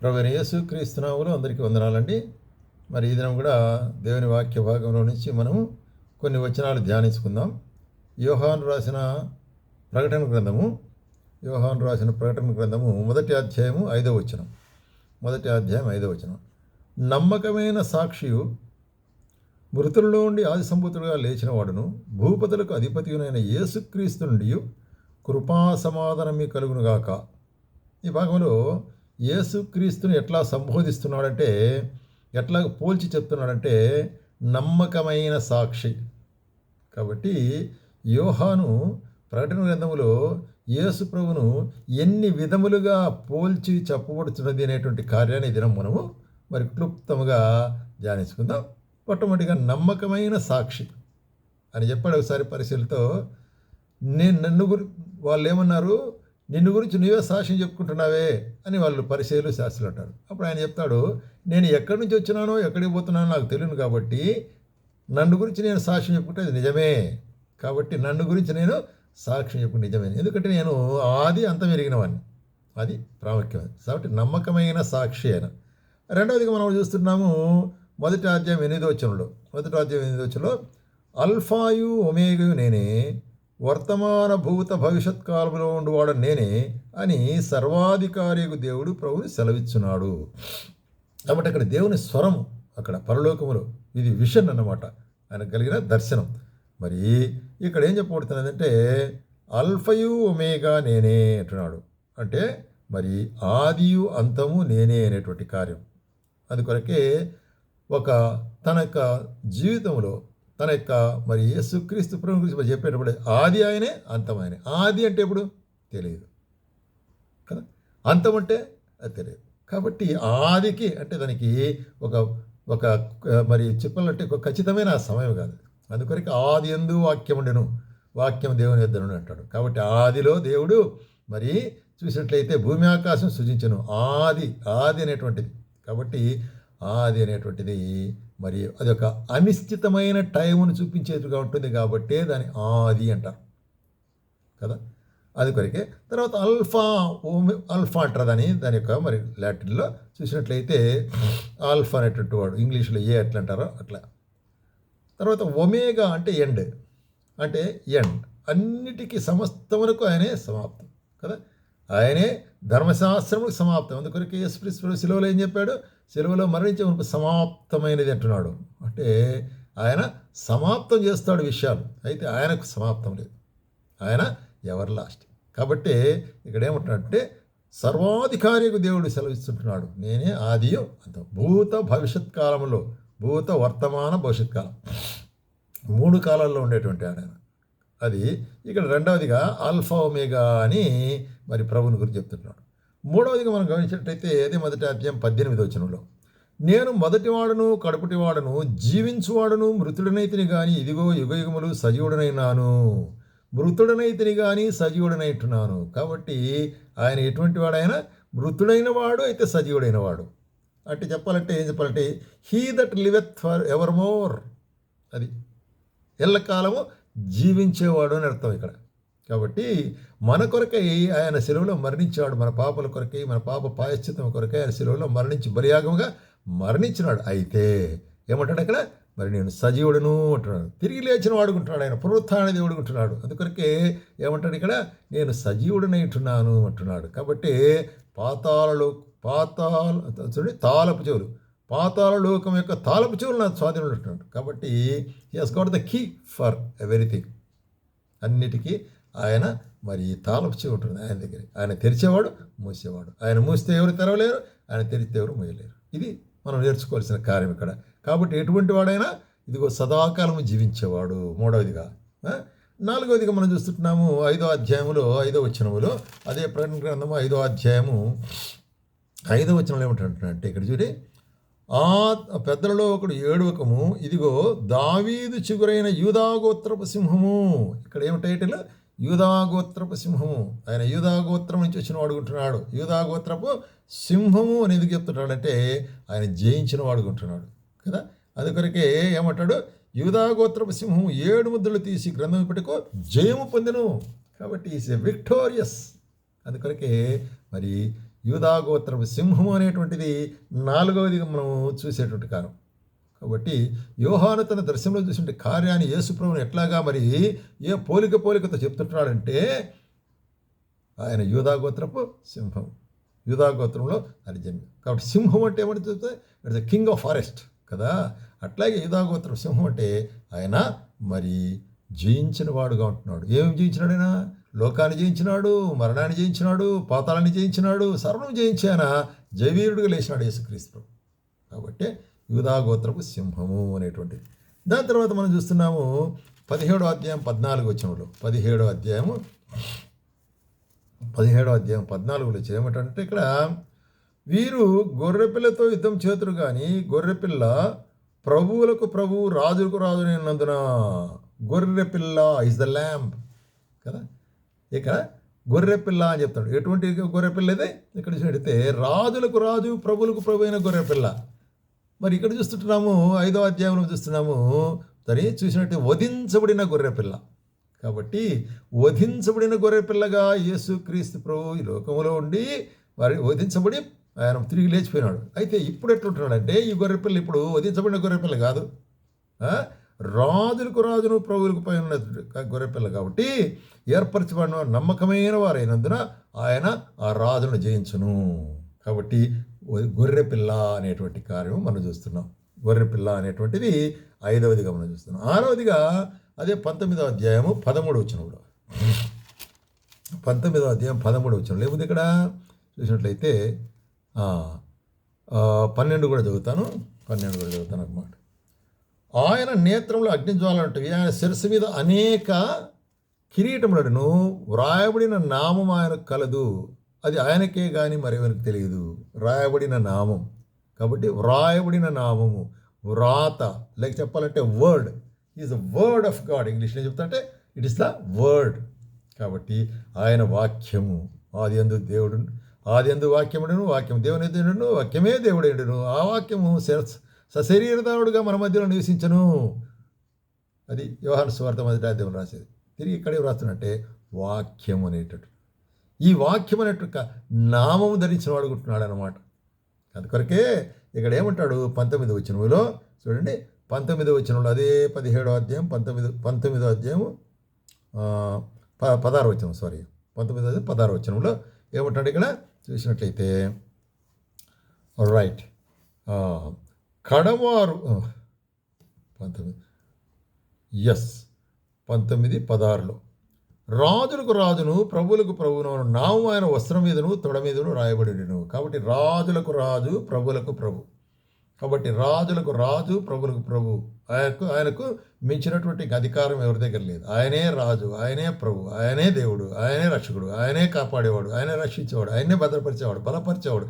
ప్రభు యేసుక్రీస్తునాములు అందరికీ వందనాలండి. మరి ఈ దినం కూడా దేవుని వాక్య భాగంలో నుంచి మనము కొన్ని వచనాలు ధ్యానించుకుందాం. యోహాను రాసిన ప్రకటన గ్రంథము యోహాను రాసిన ప్రకటన గ్రంథము మొదటి అధ్యాయము ఐదో వచనం. మొదటి అధ్యాయం ఐదో వచనం. నమ్మకమైన సాక్షియు మృతుల్లో ఉండి ఆది సంభూతుడుగా లేచిన వాడును భూపతులకు అధిపతియునైన యేసుక్రీస్తు నుండి కృపా సమాధానమి కలుగునుగాక ఈ భాగంలో యేసుక్రీస్తుని ఎట్లా సంబోధిస్తున్నాడంటే ఎట్లా పోల్చి చెప్తున్నాడంటే నమ్మకమైన సాక్షి. కాబట్టి యోహాను ప్రకటన గ్రంథంలో యేసు ప్రభును ఎన్ని విధములుగా పోల్చి చెప్పబడుతున్నది అనేటువంటి కార్యాన్ని దినం మనము మరి క్లుప్తముగా ధ్యానించుకుందాం. మొట్టమొదటిగా నమ్మకమైన సాక్షి అని చెప్పాడు ఒకసారి పరిశీలితో నేను నన్ను గురి వాళ్ళు ఏమన్నారు నిన్ను గురించి నువ్వే సాక్ష్యం చెప్పుకుంటున్నావే అని వాళ్ళు పరిశీలు శాస్త్రులు అంటారు. అప్పుడు ఆయన చెప్తాడు నేను ఎక్కడి నుంచి వచ్చినానో ఎక్కడికి పోతున్నానో నాకు తెలియను కాబట్టి నన్ను గురించి నేను సాక్ష్యం చెప్పుకుంటే అది నిజమే. కాబట్టి నన్ను గురించి నేను సాక్ష్యం చెప్పుకుంటే నిజమే. ఎందుకంటే నేను ఆది అంతం ఎరిగినవాడిని అది ప్రాముఖ్యమైనది. కాబట్టి నమ్మకమైన సాక్షి అయిన రెండవదిగా మనం చూస్తున్నాము మొదటి అధ్యాయం ఎనిమిదో వచ్చంలో మొదటి అధ్యాయం ఎనిమిదో వచ్చంలో అల్ఫాయు ఒమేగయు నేనే వర్తమాన భూత భవిష్యత్ కాలంలో ఉండువాడు నేనే అని సర్వాధికారియకు దేవుడు ప్రభుని సెలవిచ్చున్నాడు కాబట్టి అక్కడ దేవుని స్వరము అక్కడ పరలోకములో ఇది విషన్ అన్నమాట. ఆయన కలిగిన దర్శనం. మరి ఇక్కడ ఏం చెప్పబడుతున్నదంటే అల్ఫయు ఒమేగా నేనే అంటున్నాడు. అంటే మరి ఆదియు అంతము నేనే అనేటువంటి కార్యం. అందుకొరకే ఒక తన యొక్క జీవితంలో తన యొక్క మరి యేసుక్రీస్తు ప్రభు గురించి మరి చెప్పేటప్పుడు ఆది ఆయనే అంతం ఆయనే. ఆది అంటే ఎప్పుడు? తెలియదు. కదా? అంతం అంటే అది తెలియదు. కాబట్టి ఆదికి అంటే దానికి ఒక ఒక మరి చెప్పాలంటే ఒక ఖచ్చితమైన సమయం కాదు. అందుకొరకు ఆది ఎందు వాక్యం ఉండెను. వాక్యం దేవుని ఇద్దరు అంటాడు. కాబట్టి ఆదిలో దేవుడు మరి చూసినట్లయితే భూమి ఆకాశం సృజించను. ఆది ఆది అనేటువంటిది. కాబట్టి ఆది అనేటువంటిది మరి అది ఒక అనిశ్చితమైన టైంను చూపించేట్టుగా ఉంటుంది కాబట్టి దాని ఆది అంటారు. కదా? అది కొరికే. తర్వాత అల్ఫా ఓమి అల్ఫా అంటారు దాని దాని యొక్క మరి లాటిన్లో చూసినట్లయితే ఆల్ఫా అనేటువంటి వాడు ఇంగ్లీష్లో ఏ ఎట్లా అంటారో అట్లా. తర్వాత ఒమేగా అంటే ఎండ్. అంటే ఎండ్. అన్నిటికీ సమస్తమునకు ఆయనే సమాప్తం. కదా? ఆయనే ధర్మశాస్త్రములకు సమాప్తం. అందుకొరకు యేసుక్రీస్తు సెలవులో ఏం చెప్పాడు? సెలవులో మరణించే మనకు సమాప్తమైనది అంటున్నాడు. అంటే ఆయన సమాప్తం చేస్తాడు విషయాలు. అయితే ఆయనకు సమాప్తం లేదు. ఆయన ఎవర్ లాస్ట్? కాబట్టి ఇక్కడ ఏమంటున్నాడంటే సర్వాధికారికి దేవుడు సెలవిస్తుంటున్నాడు. నేనే ఆదియో అంత భూత భవిష్యత్ కాలంలో భూత వర్తమాన భవిష్యత్ కాలం. మూడు కాలాల్లో ఉండేటువంటి ఆయన. అది ఇక్కడ రెండవదిగా ఆల్ఫా ఒమేగా అని మరి ప్రభుని గురించి చెప్తున్నాడు మూడవదిగా మనం గమనించినట్టయితే అదే మొదటి అధ్యాయం పద్దెనిమిది వచనంలో? నేను మొదటివాడును కడుపుటివాడును జీవించువాడను మృతుడనైతిని కానీ ఇదిగో యుగయుగములు సజీవుడనైనాను. మృతుడనైతిని కానీ సజీవుడనైతున్నాను కాబట్టి ఆయన ఎటువంటి వాడైనా? మృతుడైన వాడు అయితే సజీవుడైన వాడు అంటే చెప్పాలంటే ఏం చెప్పాలంటే he that liveth for ever more అది. ఎల్లకాలము జీవించేవాడు అని అర్థం ఇక్కడ. కాబట్టి మన కొరకై ఆయన సెలవులో మరణించాడు మన పాపల కొరకై మన పాప పాయశ్చితం కొరకై ఆయన సెలవులో మరణించి బలియాగముగా మరణించినాడు. అయితే ఏమంటాడు అక్కడ? మరి నేను సజీవుడును అంటున్నాడు. తిరిగి లేచిన వాడుకుంటున్నాడు ఆయన పునరుత్థాన దేవుడుకుంటున్నాడు అందుకొరకే ఏమంటాడు ఇక్కడ? నేను సజీవుడనై ఉంటున్నాను అంటున్నాడు. కాబట్టి పాతాలలో పాతాల చూడండి తాలపు చెవులు. పాతాల లోకం యొక్క తాలపు చెవులు నా స్వాధీనంలో ఉంటున్నాడు. కాబట్టి he got the key for everything అన్నిటికీ ఆయన మరి తాలపు చెవి ఉంటుంది ఆయన దగ్గర. ఆయన తెరిచేవాడు మూసేవాడు. ఆయన మూస్తే ఎవరు తెరవలేరు ఆయన తెరిస్తే ఎవరు మూయలేరు. ఇది మనం నేర్చుకోవాల్సిన కార్యం ఇక్కడ. కాబట్టి ఎటువంటి వాడైనా ఇదిగో సదాకాలము జీవించేవాడు. మూడవదిగా నాలుగవదిగా మనం చూస్తున్నాము ఐదో అధ్యాయములో ఐదో వచనములో అదే ప్రకటన గ్రంథము ఐదో అధ్యాయము ఐదో వచనంలో ఏమిటంటే ఇక్కడ చూడే ఆ పెద్దలలో ఒకడు ఏడవకము ఇదిగో దావీదు చిగురైన యూదాగోత్రపు సింహము. ఇక్కడ ఏమి టైటిల్? యూదాగోత్రపు సింహము. ఆయన యూదాగోత్రం నుంచి వచ్చిన వాడుకుంటున్నాడు యూదాగోత్రపు సింహము అని ఎందుకు చెప్తున్నాడంటే ఆయన జయించిన వాడుకుంటున్నాడు కదా? అది కొరకే ఏమంటాడు? యూదాగోత్రపు సింహము ఏడు ముద్రలు తీసి గ్రంథం ఇప్పటికో జయము పొందెను. కాబట్టి ఈస్ ఎ విక్టోరియస్ అందుకొరకే మరి యూదాగోత్రపు సింహము అనేటువంటిది నాలుగవది మనం చూసేటువంటి కారం కాబట్టి యోహాను తన దర్శనంలో చూసిన కార్యాన్ని యేసుప్రభుని ఎట్లాగా మరి ఏ పోలిక పోలికతో చెప్తుంటున్నాడంటే ఆయన యూదాగోత్రపు సింహం. యూదాగోత్రంలో అది జన్మ. కాబట్టి సింహం అంటే ఏమంటే చెప్తే it's the king of forest కదా? అట్లాగే యూదాగోత్రం సింహం అంటే ఆయన మరి జయించిన వాడుగా ఉంటున్నాడు. ఏమి జయించినాడైనా లోకాన్ని జయించినాడు మరణాన్ని జయించినాడు పాతాలని జయించినాడు సర్వం జయించాన జయవీరుడిగా లేచినాడు యేసుక్రీస్తు. కాబట్టి యూదాగోత్రపు సింహము అనేటువంటిది. దాని తర్వాత మనం చూస్తున్నాము పదిహేడో అధ్యాయం పద్నాలుగు వచ్చినప్పుడు పదిహేడో అధ్యాయము పదిహేడో అధ్యాయం పద్నాలుగులో చేయమంటే ఇక్కడ వీరు గొర్రెపిల్లతో యుద్ధం చేతురు కానీ గొర్రెపిల్ల ప్రభువులకు ప్రభువు రాజులకు రాజు అయినందున గొర్రెపిల్ల ఇస్ ద ల్యాంప్ కదా? ఇక్కడ గొర్రెపిల్ల అని చెప్తాడు. ఎటువంటి గొర్రెపిల్ల ఇది? ఇక్కడ చూసినట్టయితే రాజులకు రాజు ప్రభులకు ప్రభు అయిన గొర్రెపిల్ల. మరి ఇక్కడ చూస్తుంటున్నాము ఐదో అధ్యాయంలో చూస్తున్నాము. దాన్ని చూసినట్టు వధించబడిన గొర్రెపిల్ల. కాబట్టి వధించబడిన గొర్రెపిల్లగా యేసుక్రీస్తు ప్రభు ఈ లోకంలో ఉండి వారి వధించబడి ఆయన తిరిగి లేచిపోయినాడు. అయితే ఇప్పుడు ఎట్లుంటున్నాడంటే ఈ గొర్రెపిల్ల ఇప్పుడు వధించబడిన గొర్రెపిల్ల కాదు. రాజులకు రాజును ప్రభువులకు పైన గొర్రెపిల్ల కాబట్టి ఏర్పరచబడిన నమ్మకమైన వారైనందున ఆయన ఆ రాజును జయించును. కాబట్టి గొర్రెపిల్ల అనేటువంటి కార్యం మనం చూస్తున్నాం. గొర్రెపిల్ల అనేటువంటిది ఐదవదిగా మనం చూస్తున్నాం. ఆరవదిగా అదే పంతొమ్మిదవ అధ్యాయము పదమూడు వచ్చినప్పుడు పంతొమ్మిదవ అధ్యాయం పదమూడు వచ్చిన. లేకపోతే ఇక్కడ చూసినట్లయితే పన్నెండు కూడా చదువుతాను. పన్నెండు కూడా చదువుతాను అన్నమాట. ఆయన నేత్రంలో అగ్నిజ్వాలంటివి ఆయన శిరస్సు మీద అనేక కిరీటములను వ్రాయబడిన నామం ఆయనకు కలదు. అది ఆయనకే కానీ మరెవరికి తెలియదు. వ్రాయబడిన నామం. కాబట్టి వ్రాయబడిన నామము వ్రాత లేక చెప్పాలంటే word is the word of God ఇంగ్లీష్లో చెప్తాంటే ఇట్ ఇస్ ద వర్డ్ కాబట్టి ఆయన వాక్యము ఆది ఎందు దేవుడు ఆది ఎందు వాక్యముడును వాక్యం దేవుని దేవుడును వాక్యమే దేవుడేడును ఆ వాక్యము శిరస్ సశరీరదావుడుగా మన మధ్యలో నివసించను. అది వ్యవహార స్వార్థ మొదటి అధ్యాయం రాసేది. తిరిగి ఇక్కడే వ్రాస్తున్నట్టే వాక్యం అనేటట్టు. ఈ వాక్యం అనేటట్టు నామము ధరించిన వాడు అనమాట అందుకొరకే ఇక్కడ ఏమంటాడు? పంతొమ్మిది వచనములో చూడండి. పంతొమ్మిది వచనంలో అదే పదిహేడో అధ్యాయం పంతొమ్మిది పంతొమ్మిదో అధ్యాయము ప పదహారు వచనం సారీ. పంతొమ్మిదో అధ్యాయం పదహారు వచనంలో ఏమంటాడు ఇక్కడ? చూసినట్లయితే రైట్ కడవారు. పంతొమ్మిది. ఎస్ పంతొమ్మిది పదహారులో. రాజులకు రాజును ప్రభులకు ప్రభువును నాము ఆయన వస్త్రం మీదను తొడ మీదను రాయబడిను కాబట్టి రాజులకు రాజు ప్రభులకు ప్రభు. కాబట్టి రాజులకు రాజు ప్రభులకు ప్రభు. ఆయనకు ఆయనకు మించినటువంటి అధికారం ఎవరి దగ్గర లేదు? ఆయనే రాజు ఆయనే ప్రభు ఆయనే దేవుడు ఆయనే రక్షకుడు ఆయనే కాపాడేవాడు ఆయనే రక్షించేవాడు ఆయనే భద్రపరిచేవాడు బలపరిచేవాడు.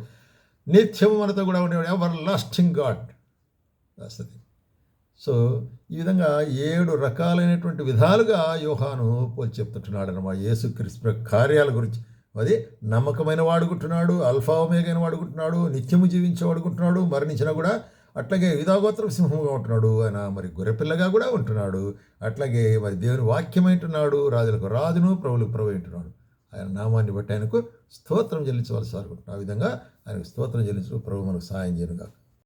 నిత్యం మనతో కూడా ఉండేవాడు ఎవర్? లాస్టింగ్ గాడ్ వస్తుంది సో ఈ విధంగా ఏడు రకాలైనటువంటి విధాలుగా యోహాను పోల్చి చెప్తుంటున్నాడు అనమాట యేసుక్రీస్తు కార్యాల గురించి. అది నమ్మకమైన వాడుకుంటున్నాడు అల్ఫా ఒమేగైన వాడుకుంటున్నాడు నిత్యము జీవించే వాడుకుంటున్నాడు మరణించినా కూడా అట్లాగే విధాగోత్ర సింహంగా ఉంటున్నాడు ఆయన మరి గొర్రెపిల్లగా కూడా ఉంటున్నాడు. అట్లాగే మరి దేవుని వాక్యమైంటున్నాడు రాజులకు రాజును ప్రభులకు ప్రభు ఉంటున్నాడు. ఆయన నామాన్ని బట్టి ఆయనకు స్తోత్రం చెల్లించవలసి అనుకుంటున్నాడు ఆ విధంగా ఆయనకు స్తోత్రం చెల్లించు ప్రభు మనకు సాయం చేయను